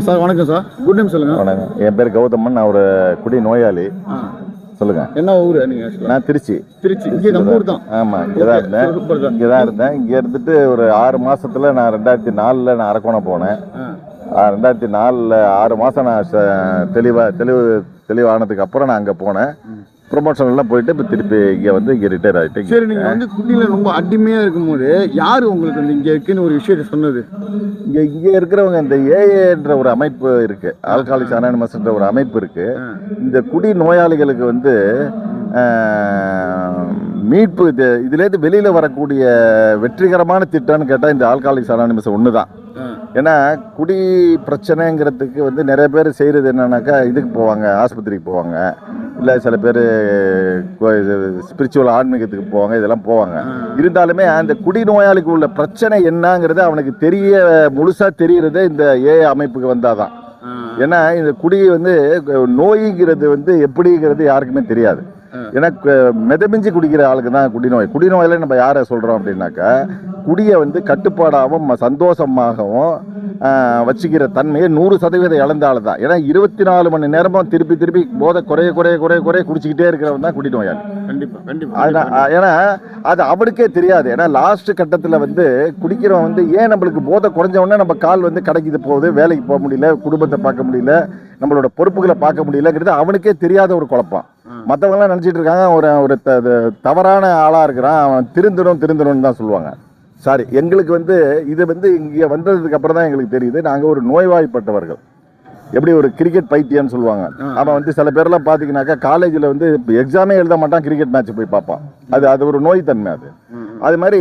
Sir வணக்கம் sir. Good name சொல்லுங்க. வணக்கம். என் பேர் கௌதமன். நான் ஒரு குடி நோயாளி. சொல்லுங்க. என்ன ஊர் நீங்க? நான் திருச்சி. திருச்சி. இங்கே நம்ம ஊர் தான். ஆமா இங்கே தான் இருந்தேன். இங்கே தான் இருந்தேன். இங்கே இருந்துட்டு ஒரு ஆறு மாசத்துல நான் ரெண்டாயிரத்தி நாலில் நான் அரக்கோணம் போனேன். ரெண்டாயிரத்தி நாலில் ஆறு மாதம் நான் ச- தெளிவா தெளிவு தெளிவானதுக்கு அப்புறம் நான் அங்கே போனேன். ப்ரொமோஷன் எல்லாம் போயிட்டு இப்போ திருப்பி இங்கே வந்து இங்கே ரிட்டையர் ஆகிட்டு சரி நீங்க வந்து குடியில ரொம்ப அடிமையா இருக்கும்போது யாரு உங்களுக்கு வந்து இங்க இருக்குன்னு ஒரு விஷயத்த சொன்னது? இங்கே இங்கே இருக்கிறவங்க இந்த ஏஏன்ற ஒரு அமைப்பு இருக்கு. ஆல்காலிக்ஸ் அனானிமஸ்ன்ற ஒரு அமைப்பு இருக்கு. ஆ. இந்த குடி நோயாளிகளுக்கு வந்து மீட்பு இது இதுலேருந்து வெளியில் வரக்கூடிய வெற்றிகரமான திட்டம்னு கேட்டால் இந்த ஆல்காலிக்ஸ் அனானிமஸ் ஒன்று தான். ஏன்னா குடி பிரச்சனைங்கிறதுக்கு வந்து நிறைய பேர் செய்கிறது என்னன்னாக்கா இதுக்கு போவாங்க ஆஸ்பத்திரிக்கு போவாங்க. இல்லை சில பேர் ஸ்பிரிச்சுவல் ஆன்மீகத்துக்கு போவாங்க இதெல்லாம் போவாங்க. இருந்தாலுமே அந்த குடிநோயாளிக்கு உள்ள பிரச்சனை என்னங்கிறது அவனுக்கு தெரிய முழுசாக தெரிகிறது இந்த ஏ அமைப்புக்கு வந்தால் தான் ஏன்னா இந்த குடி வந்து நோய்ங்கிறது வந்து எப்படிங்கிறது யாருக்குமே தெரியாது. ஏன்னா மிதமிஞ்சி குடிக்கிற ஆளுக்கு தான் குடிநோய். குடிநோயில் நம்ம யாரை சொல்றோம் அப்படின்னாக்கா குடியை வந்து கட்டுப்பாடாகவும் சந்தோஷமாகவும் வச்சுக்கிற தன்மையை நூறு சதவீதம் இழந்த ஆள் தான் ஏன்னா இருபத்தி நாலு மணி நேரமும் திருப்பி திருப்பி போதை குறைய குறைய குறைய குறைய குடிச்சிக்கிட்டே இருக்கிறவன் தான் குடிநோயாளி. கண்டிப்பா கண்டிப்பா அதுதான் அஹ் ஏன்னா அது அவனுக்கே தெரியாது. ஏன்னா லாஸ்ட் கட்டத்தில் வந்து குடிக்கிறவன் வந்து ஏன் நம்மளுக்கு போதை குறைஞ்ச உடனே நம்ம கால் வந்து கடைக்கு போகுது வேலைக்கு போக முடியல குடும்பத்தை பார்க்க முடியல நம்மளோட பொறுப்புகளை பார்க்க முடியலங்கிறது அவனுக்கே தெரியாத ஒரு குழப்பம். மற்றவங்களாம் நினச்சிட்டு இருக்காங்க ஒரு ஒரு தவறான ஆளாக இருக்கிறான் அவன் திருந்தணும் திருந்தணும்னு தான் சொல்லுவாங்க. சாரி எங்களுக்கு வந்து இது வந்து இங்கே வந்ததுக்கு அப்புறம் தான் எங்களுக்கு தெரியுது. நாங்கள் ஒரு நோய்வாய்ப்பட்டவர்கள். எப்படி ஒரு கிரிக்கெட் பைத்தியம்னு சொல்லுவாங்க. அவன் வந்து சில பேர்லாம் பார்த்தீங்கன்னாக்கா காலேஜில் வந்து எக்ஸாமே எழுத மாட்டான் கிரிக்கெட் மேட்ச் போய் பார்ப்பான். அது அது ஒரு நோய் தன்மை அது அது மாதிரி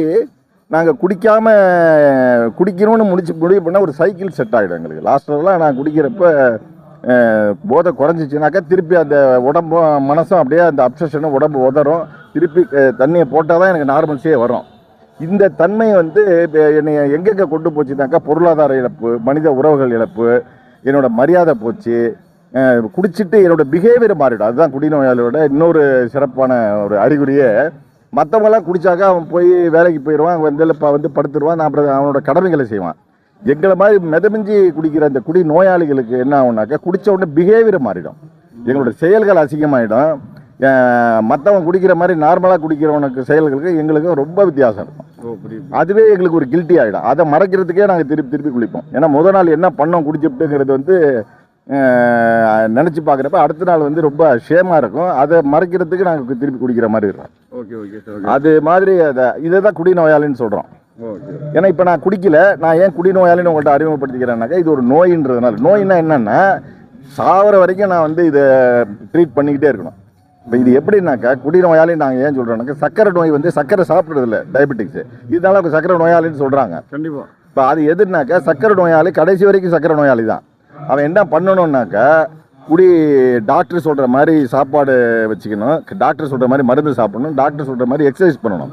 நாங்கள் குடிக்காம குடிக்கணும்னு முடிச்சு முடிவு பண்ணால் ஒரு சைக்கிள் செட் ஆகிடும் எங்களுக்கு. லாஸ்ட்லாம் நான் குடிக்கிறப்ப போதை குறைஞ்சிச்சுனாக்கா திருப்பி அந்த உடம்பும் மனசும் அப்படியே அந்த அப்சஷனும் உடம்பு உதறும். திருப்பி தண்ணியை போட்டால் தான் எனக்கு நார்மல்ஸே வரும். இந்த தன்மை வந்து என்னை எங்கெங்கே கொண்டு போச்சுனாக்கா பொருளாதார இழப்பு மனித உறவுகள் இழப்பு என்னோடய மரியாதை போச்சு குடிச்சிட்டு என்னோட பிஹேவியர் மாறிடும். அதுதான் குடிநோயாளியோட இன்னொரு சிறப்பான ஒரு அறிகுறியே. மற்றவங்களாம் குடித்தாக்கா அவன் போய் வேலைக்கு போயிடுவான் வந்து இப்போ வந்து படுத்துருவான் நான் அப்புறம் அவனோட கடமைகளை செய்வான். எங்களை மாதிரி மிதமிஞ்சி குடிக்கிற அந்த குடி நோயாளிகளுக்கு என்ன ஆகுனாக்கா குடித்த உடனே பிஹேவியர் மாறிடும். எங்களோட செயல்கள் அசிங்கமாயிடும். மற்றவன் குடிக்கிற மாதிரி நார்மலாக குடிக்கிறவனுக்கு செயல்களுக்கு எங்களுக்கு ரொம்ப வித்தியாசம் இருக்கும். அதுவே எங்களுக்கு ஒரு கில்ட்டி ஆகிடும் அதை மறைக்கிறதுக்கே நாங்கள் திருப்பி திருப்பி குளிப்போம். ஏன்னா முத நாள் என்ன பண்ணோம் குடிச்சுட்டுங்கிறது வந்து நினச்சி பார்க்குறப்ப அடுத்த நாள் வந்து ரொம்ப ஷேமாக இருக்கும். அதை மறைக்கிறதுக்கு நாங்கள் திருப்பி குடிக்கிற மாதிரி இருக்கும். ஓகே ஓகே அது மாதிரி அதை இதை தான் குடிநோயாளின்னு சொல்கிறோம் ஓகே ஏன்னா இப்போ நான் குடிக்கல. நான் ஏன் குடிநோயாளின்னு உங்கள்கிட்ட அறிமுகப்படுத்திக்கிறேன்னாக்கா இது ஒரு நோயின்றதுனால. நோயின்னா என்னன்னா சாவர வரைக்கும் நான் வந்து இதை ட்ரீட் பண்ணிக்கிட்டே இருக்கணும். இப்போ இது எப்படின்னாக்கா குடிநோயாளி நாங்கள் ஏன் சொல்கிறோம்னாக்கா சக்கரை நோய் வந்து சக்கரை சாப்பிட்றது இல்லை டயபெட்டிக்ஸ் இதனால அவங்க சக்கரை நோயாளின்னு சொல்கிறாங்க கண்டிப்பா. இப்போ அது எதுனாக்கா சக்கரை நோயாளி கடைசி வரைக்கும் சக்கரை நோயாளி தான். அவன் என்ன பண்ணணும்னாக்கா குடி டாக்டர் சொல்கிற மாதிரி சாப்பாடு வச்சுக்கணும். டாக்டர் சொல்கிற மாதிரி மருந்து சாப்பிடணும். டாக்டர் சொல்கிற மாதிரி எக்ஸசைஸ் பண்ணணும்.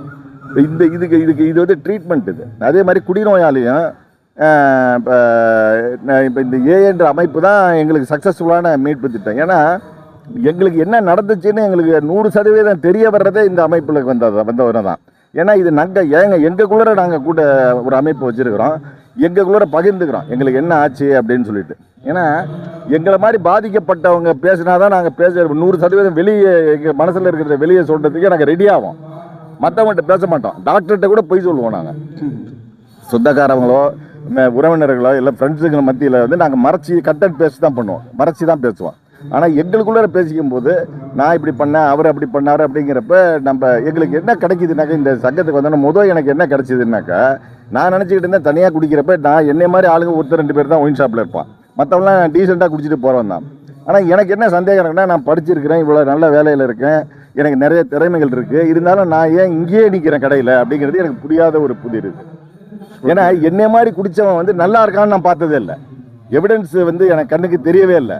இந்த இதுக்கு இதுக்கு இது வந்து ட்ரீட்மெண்ட் இது. அதே மாதிரி குடிநோயாளியும் இப்போ இந்த ஏஎன்ற அமைப்பு தான் எங்களுக்கு சக்ஸஸ்ஃபுல்லான மீட்பு திட்டம். ஏன்னா எங்களுக்கு என்ன நடந்துச்சுன்னு எங்களுக்கு நூறு சதவீதம் தெரிய வர்றதே இந்த அமைப்பில் வந்தது வந்தவரை தான். ஏன்னா இது நாங்கள் ஏங்க எங்களுக்குள்ளே நாங்கள் கூட ஒரு அமைப்பு வச்சுருக்கிறோம். எங்களுக்குள்ளே பகிர்ந்துக்கிறோம். எங்களுக்கு என்ன ஆச்சு அப்படின்னு சொல்லிட்டு. ஏன்னா எங்களை மாதிரி பாதிக்கப்பட்டவங்க பேசினா தான் நாங்கள் பேச நூறு சதவீதம் வெளியே எங்கள் மனசில் இருக்கிறத வெளியே சொல்கிறதுக்கே நாங்கள் ரெடி மற்றவங்கள்ட்ட பேச மாட்டோம். டாக்டர்கிட்ட கூட பொய் சொல்லுவோம் நாங்கள் சொந்தக்காரங்களோ உறவினர்களோ இல்லை ஃப்ரெண்ட்ஸுங்க மத்தியில் வந்து நாங்கள் மறைச்சி கட்டன் பேசி தான் பண்ணுவோம். மறைச்சி தான் பேசுவோம். ஆனால் எங்களுக்குள்ளே பேசிக்கும் போது நான் இப்படி பண்ணேன் அவர் அப்படி பண்ணார் அப்படிங்கிறப்ப நம்ம எங்களுக்கு என்ன கிடைக்குதுனாக்கா இந்த சங்கத்துக்கு வந்தோன்னா முதல் எனக்கு என்ன கிடைச்சிதுனாக்கா நான் நினச்சிக்கிட்டு இருந்தேன் தனியாக குடிக்கிறப்ப நான் என்னை மாதிரி ஆளுங்க ஒருத்தர் ரெண்டு பேர் தான் ஒயின் ஷாப்பில் இருப்பான். மற்றவங்களாம் டீசெண்டாக குடிச்சிட்டு போகிறவன் தான். ஆனால் எனக்கு என்ன சந்தேகம் இருக்குன்னா நான் படிச்சிருக்கிறேன் இவ்வளோ நல்ல வேலையில் இருக்கேன் எனக்கு நிறைய திறமைகள் இருக்குது இருந்தாலும் நான் ஏன் இங்கேயே நிற்கிறேன் கடையில் அப்படிங்கிறது எனக்கு புரியாத ஒரு புதிர் இருக்குது ஏன்னா என்னை மாதிரி குடித்தவன் வந்து நல்லா இருக்கான்னு நான் பார்த்ததே இல்லை. எவிடன்ஸ் வந்து எனக்கு கண்ணுக்கு தெரியவே இல்லை.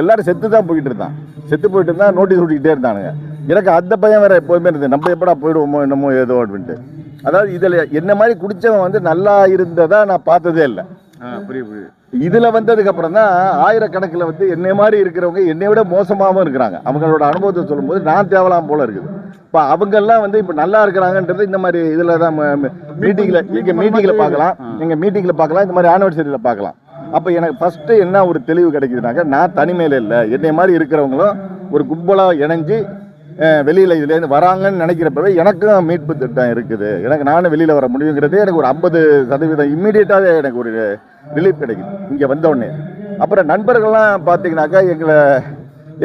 எல்லாரும் செத்து தான் போயிட்டு இருந்தான். செத்து போயிட்டு இருந்தா நோட்டீஸ் ஓட்டிக்கிட்டே இருந்தானுங்க. எனக்கு அந்த பையன் வேற எப்போதுமே இருந்தது. நம்ம எப்படா போயிடுவோமோ என்னமோ ஏதோ அப்படின்ட்டு. அதாவது இதில் என்ன மாதிரி குடிச்சவன் வந்து நல்லா இருந்ததா நான் பார்த்ததே இல்லை. இதில் வந்ததுக்கு அப்புறம் தான் ஆயிரக்கணக்கில் வந்து என்னை மாதிரி இருக்கிறவங்க என்னை விட மோசமாகவும் இருக்கிறாங்க. அவங்களோட அனுபவத்தை சொல்லும்போது நான் தேவலாம் போல இருக்குது. இப்போ அவங்கெல்லாம் வந்து இப்போ நல்லா இருக்கிறாங்கன்றது இந்த மாதிரி இதில் தான் மீட்டிங்கில் இங்கே மீட்டிங்கில் பார்க்கலாம். எங்கள் மீட்டிங்கில் பார்க்கலாம். இந்த மாதிரி ஆனிவர்சரியில் பார்க்கலாம். அப்போ எனக்கு ஃபஸ்ட்டு என்ன ஒரு தெளிவு கிடைக்குதுனாக்க நான் தனிமையில் இல்லை. என்னை மாதிரி இருக்கிறவங்களும் ஒரு கும்பலாக இணைஞ்சு வெளியில் இதுலேருந்து வராங்கன்னு நினைக்கிறப்பவே எனக்கும் மீட்பு திட்டம் இருக்குது. எனக்கு நானும் வெளியில் வர முடியுங்கிறதே எனக்கு ஒரு ஐம்பது சதவீதம் இம்மீடியட்டாகவே எனக்கு ஒரு ரிலீஃப் கிடைக்குது. இங்கே வந்தவுடனே. அப்புறம் நண்பர்கள்லாம் பார்த்தீங்கன்னாக்கா எங்களை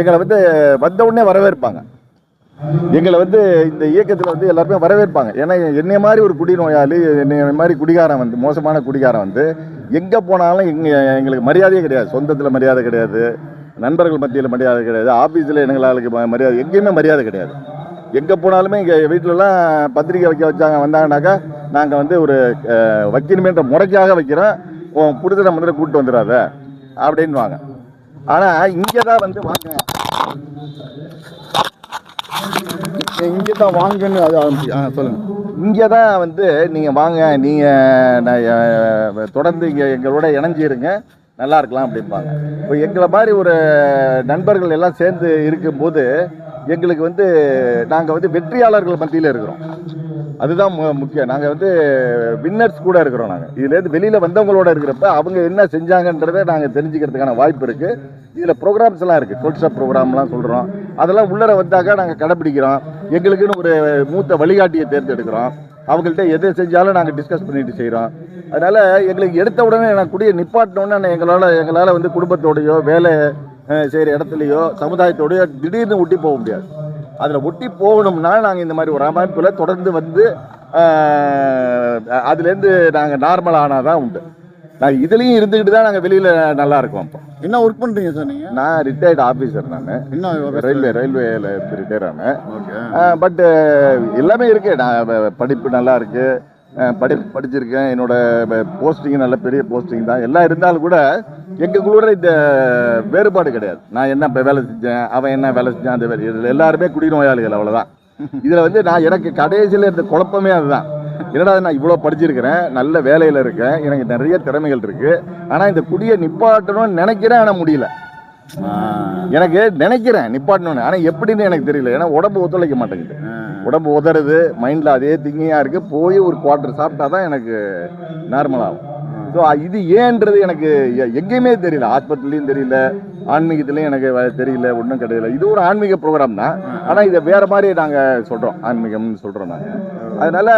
எங்களை வந்து வந்தவுடனே வரவேற்பாங்க. எங்களை வந்து இந்த இயக்கத்தில் வந்து எல்லாருமே வரவேற்பாங்க. ஏன்னா என்னை மாதிரி ஒரு குடிநோயாளி என்னை மாதிரி குடிகாரன் வந்து மோசமான குடிகாரன் வந்து எங்கே போனாலும் எங்கள் எங்களுக்கு மரியாதையே கிடையாது. சொந்தத்தில் மரியாதை கிடையாது. நண்பர்கள் மத்தியில் மரியாதை கிடையாது. ஆஃபீஸில் எங்களுக்கு மரியாதை எங்கேயுமே மரியாதை கிடையாது. எங்கே போனாலுமே இங்கே வீட்டிலலாம் பத்திரிக்கை வைக்க வச்சாங்க. வந்தாங்கனாக்கா நாங்கள் வந்து ஒரு வக்கீலுமேன்ற வைக்கணுமேன்ற முறைக்காக வைக்கிறோம். உன் புரிதலை முதல்ல கூப்பிட்டு வந்துடாத அப்படின்வாங்க ஆனால் இங்கே தான் வந்து வாங்க. இங்கே தான் வாங்கன்னு அது ஆ சொல்லுங்கள் இங்கே தான் வந்து நீங்கள் வாங்க நீங்கள் தொடர்ந்து இங்கே எங்களோட இணைஞ்சிருங்க. நல்லா இருக்கலாம் அப்படிம்பாங்க. இப்போ எங்களை மாதிரி ஒரு நண்பர்கள் எல்லாம் சேர்ந்து இருக்கும்போது எங்களுக்கு வந்து நாங்கள் வந்து வெற்றியாளர்கள் மத்தியில் இருக்கிறோம். அதுதான் மு- முக்கியம். நாங்கள் வந்து வின்னர்ஸ் கூட இருக்கிறோம் நாங்கள் இதுலேருந்து வெளியில் வந்தவங்களோட இருக்கிறப்ப அவங்க என்ன செஞ்சாங்கன்றதை நாங்கள் தெரிஞ்சுக்கிறதுக்கான வாய்ப்பு இருக்குது இதில் ப்ரோக்ராம்ஸ் எல்லாம் இருக்குது கோல்ட்ஸப் ப்ரோக்ராம்லாம் சொல்கிறோம் அதெல்லாம் உள்ளர வந்தாக்கா நாங்கள் கடைப்பிடிக்கிறோம் எங்களுக்குன்னு ஒரு மூத்த வழிகாட்டியை தேர்ந்தெடுக்கிறோம். அவங்கள்ட்ட எதை செஞ்சாலும் நாங்கள் டிஸ்கஸ் பண்ணிட்டு செய்கிறோம் அதனால் எங்களுக்கு எடுத்த உடனே நான் குடியை நிப்பாட்டினோன்னே எங்களால் எங்களால் வந்து குடும்பத்தோடையோ வேலை செய்கிற இடத்துலையோ சமுதாயத்தோடையோ திடீர்னு ஒட்டி போக முடியாது. அதில் ஒட்டி போகணும்னா நாங்கள் இந்த மாதிரி ஒரு அமைப்பில் தொடர்ந்து வந்து அதுலேருந்து நாங்கள் நார்மல் ஆனால் தான் உண்டு. நாங்கள் இதுலேயும் இருந்துக்கிட்டு தான் நாங்கள் வெளியில் நல்லா இருக்கோம் இப்போ. என்ன ஒர்க் பண்ணுறீங்க சார் நீங்கள் நான் ரிட்டையர்டு ஆஃபீஸர் நான். என்ன ரயில்வே ரயில்வேல ரிட்டையர் ஆனேன். பட்டு எல்லாமே இருக்கு. நான் படிப்பு நல்லா இருக்கு. அஹ் படி படிச்சிருக்கேன். என்னோட போஸ்டிங் நல்ல பெரிய போஸ்டிங் தான். எல்லாம் இருந்தாலும் கூட எங்களுக்குள்ள இந்த வேறுபாடு கிடையாது. நான் என்ன இப்போ வேலை செஞ்சேன்? அவன் என்ன வேலை செஞ்சான்? அந்த வேலை. இதில் எல்லாருமே குடிநோயாளிகள் அவ்வளோதான் இதில் வந்து நான் எனக்கு கடைசியில் இருந்த குழப்பமே அதுதான். என்னடா நான் இவ்வளோ படிச்சிருக்கிறேன்? நல்ல வேலையில் இருக்கேன். எனக்கு நிறைய திறமைகள் இருக்குது ஆனால் இந்த குடியை நிப்பாட்டணும்னு நினைக்கிறேன் ஆனால் முடியல. எனக்கு நினைக்கிறேன் நிப்பாட்டணும்னு. ஆனால் எப்படின்னு எனக்கு தெரியல. ஏன்னா உடம்பு ஒத்துழைக்க மாட்டேங்குது. உடம்பு உதறுது மைண்டில் அதே திங்கிங்காக இருக்குது போய் ஒரு குவார்ட்டர் சாப்பிட்டா தான் எனக்கு நார்மல் ஆகும். ஸோ இது ஏன்றது எனக்கு எங்கேயுமே தெரியல. ஆஸ்பத்திரிலையும் தெரியல. ஆன்மீகத்துலேயும் எனக்கு தெரியல. ஒன்றும் கிடையாது இது ஒரு ஆன்மீக ப்ரோக்ராம் தான். ஆனால் இதை வேறு மாதிரி நாங்கள் சொல்கிறோம் ஆன்மீகம்னு சொல்கிறோம் நாங்கள் அதனால்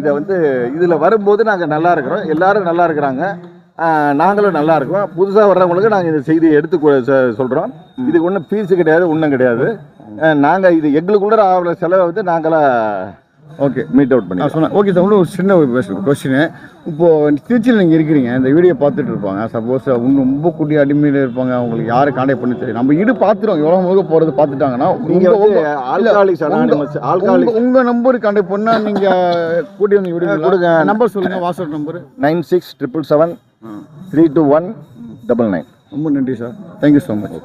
இதை வந்து இதில் வரும்போது நாங்கள் நல்லா இருக்கிறோம். எல்லாரும் நல்லா இருக்கிறாங்க. நாங்களும் நல்லா இருக்கோம். புதுசாக வர்றவங்களுக்கு நாங்கள் இந்த செய்தியை எடுத்து சொல்கிறோம் இதுக்கு ஒன்றும் ஃபீஸு கிடையாது ஒன்றும் கிடையாது. நாங்கள் இது எங்களுக்குள்ள ஆகிற செலவை வந்து நாங்களாக ஓகே மீட் அவுட் பண்ணி சொன்னேன். ஓகே சார் ஒரு சின்ன கொஸ்டின் இப்போது திருச்சியில் நீங்கள் இருக்கிறீங்க இந்த வீடியோ பார்த்துட்டு இருப்பாங்க. சப்போஸ் அவங்க ரொம்ப குடி அடிமையில் இருப்பாங்க. அவங்களுக்கு யாரை காண்டாக்ட் பண்ணி தெரியும். நம்ம இடு பார்த்துருவோம். எவ்வளோ முழுக்க போகிறது பார்த்துட்டாங்கன்னா நீங்கள் உங்க- வந்து உங்க- ஆல்காலிக்ஸ் அனானிமஸ் ஆல்காலிக் உங்க- உங்க நம்பர் காண்டாக்ட் பண்ணா நீங்க கூட்டி வந்து கொடுங்க. நம்பர் சொல்லுங்க WhatsApp number nine six triple seven three two one double nine ரொம்ப நன்றி சார் தேங்க்யூ ஸோ மச்